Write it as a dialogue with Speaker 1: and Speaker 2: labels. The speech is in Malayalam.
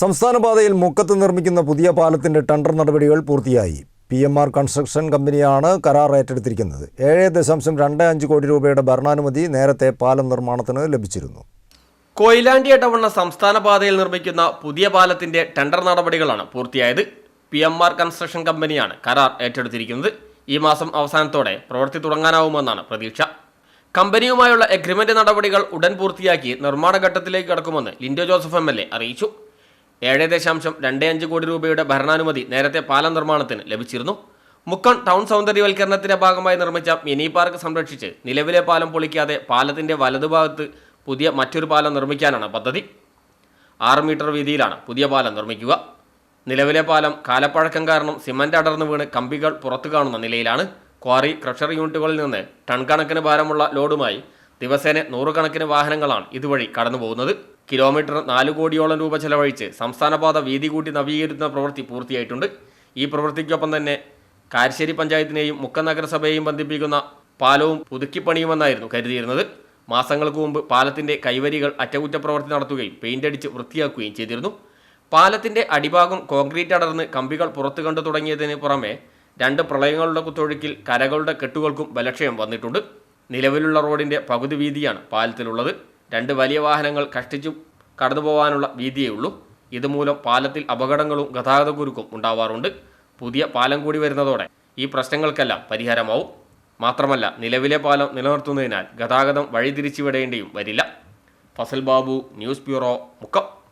Speaker 1: സംസ്ഥാന പാതയിൽ മുക്കത്ത് നിർമ്മിക്കുന്ന പുതിയ പാലത്തിന്റെ ടെണ്ടർ നടപടികൾ പൂർത്തിയായി. പി എം ആർ കൺസ്ട്രക്ഷൻ കമ്പനിയാണ് കരാർ ഏറ്റെടുത്തിരിക്കുന്നത്. ഏഴ് ദശാംശം രണ്ട് അഞ്ച് കോടി രൂപയുടെ ഭരണാനുമതി നേരത്തെ പാലം നിർമ്മാണത്തിന് ലഭിച്ചിരുന്നു.
Speaker 2: കൊയിലാണ്ടി ഇടവണ്ണ സംസ്ഥാന പാതയിൽ നിർമ്മിക്കുന്ന പുതിയ പാലത്തിന്റെ ടെണ്ടർ നടപടികളാണ് പൂർത്തിയായത്. പി എം ആർ കൺസ്ട്രക്ഷൻ കമ്പനിയാണ് കരാർ ഏറ്റെടുത്തിരിക്കുന്നത്. ഈ മാസം അവസാനത്തോടെ പ്രവൃത്തി തുടങ്ങാനാവുമെന്നാണ് പ്രതീക്ഷ. കമ്പനിയുമായുള്ള എഗ്രിമെന്റ് നടപടികൾ ഉടൻ പൂർത്തിയാക്കി നിർമ്മാണ ഘട്ടത്തിലേക്ക് കടക്കുമെന്ന് ലിൻഡോ ജോസഫ് എ അറിയിച്ചു. ഏഴ് ദശാംശം രണ്ട് അഞ്ച് കോടി രൂപയുടെ ഭരണാനുമതി നേരത്തെ പാലം നിർമ്മാണത്തിന് ലഭിച്ചിരുന്നു. മുക്കം ടൗൺ സൗന്ദര്യവൽക്കരണത്തിന്റെ ഭാഗമായി നിർമ്മിച്ച മിനി പാർക്ക് സംരക്ഷിച്ച് നിലവിലെ പാലം പൊളിക്കാതെ പാലത്തിന്റെ വലതുഭാഗത്ത് പുതിയ മറ്റൊരു പാലം നിർമ്മിക്കാനാണ് പദ്ധതി. ആറ് മീറ്റർ വീതിയിലാണ് പുതിയ പാലം നിർമ്മിക്കുക. നിലവിലെ പാലം കാലപ്പഴക്കം കാരണം സിമന്റ് അടർന്നു വീണ് കമ്പികൾ പുറത്തു കാണുന്ന നിലയിലാണ്. ക്വാറി ക്രഷർ യൂണിറ്റുകളിൽ നിന്ന് ടൺ കണക്കിന് ഭാരമുള്ള ലോഡുമായി ദിവസേന നൂറുകണക്കിന് വാഹനങ്ങളാണ് ഇതുവഴി കടന്നു പോകുന്നത് കിലോമീറ്റർ നാല് കോടിയോളം രൂപ ചെലവഴിച്ച് സംസ്ഥാനപാത വീതി കൂട്ടി നവീകരിക്കുന്ന പ്രവൃത്തി പൂർത്തിയായിട്ടുണ്ട്. ഈ പ്രവൃത്തിക്കൊപ്പം തന്നെ കാരശ്ശേരി പഞ്ചായത്തിനെയും മുക്ക നഗരസഭയെയും ബന്ധിപ്പിക്കുന്ന പാലവും പുതുക്കിപ്പണിയുമെന്നായിരുന്നു കരുതിയിരുന്നത്. മാസങ്ങൾക്ക് മുമ്പ് പാലത്തിന്റെ കൈവരികൾ അറ്റകുറ്റപ്രവൃത്തി നടത്തുകയും പെയിന്റ് അടിച്ച് വൃത്തിയാക്കുകയും ചെയ്തിരുന്നു. പാലത്തിന്റെ അടിഭാഗം കോൺക്രീറ്റ് അടർന്ന് കമ്പികൾ പുറത്തു കണ്ടു തുടങ്ങിയതിന് പുറമെ രണ്ട് പ്രളയങ്ങളുടെ കുത്തൊഴുക്കിൽ കരകളുടെ കെട്ടുകൾക്കും ബലക്ഷയം വന്നിട്ടുണ്ട്. നിലവിലുള്ള റോഡിന്റെ പകുതി വീതിയാണ് പാലത്തിലുള്ളത്. രണ്ട് വലിയ വാഹനങ്ങൾ കഷ്ടിച്ചു കടന്നുപോകാനുള്ള വീതിയേ ഉള്ളൂ. ഇതുമൂലം പാലത്തിൽ അപകടങ്ങളും ഗതാഗതക്കുരുക്കും ഉണ്ടാവാറുണ്ട്. പുതിയ പാലം കൂടി വരുന്നതോടെ ഈ പ്രശ്നങ്ങൾക്കെല്ലാം പരിഹാരമാവും. മാത്രമല്ല നിലവിലെ പാലം നിലനിർത്തുന്നതിനാൽ ഗതാഗതം വഴിതിരിച്ചുവിടേണ്ടിയും വരില്ല. Fazal Babu news bureau Mukkam.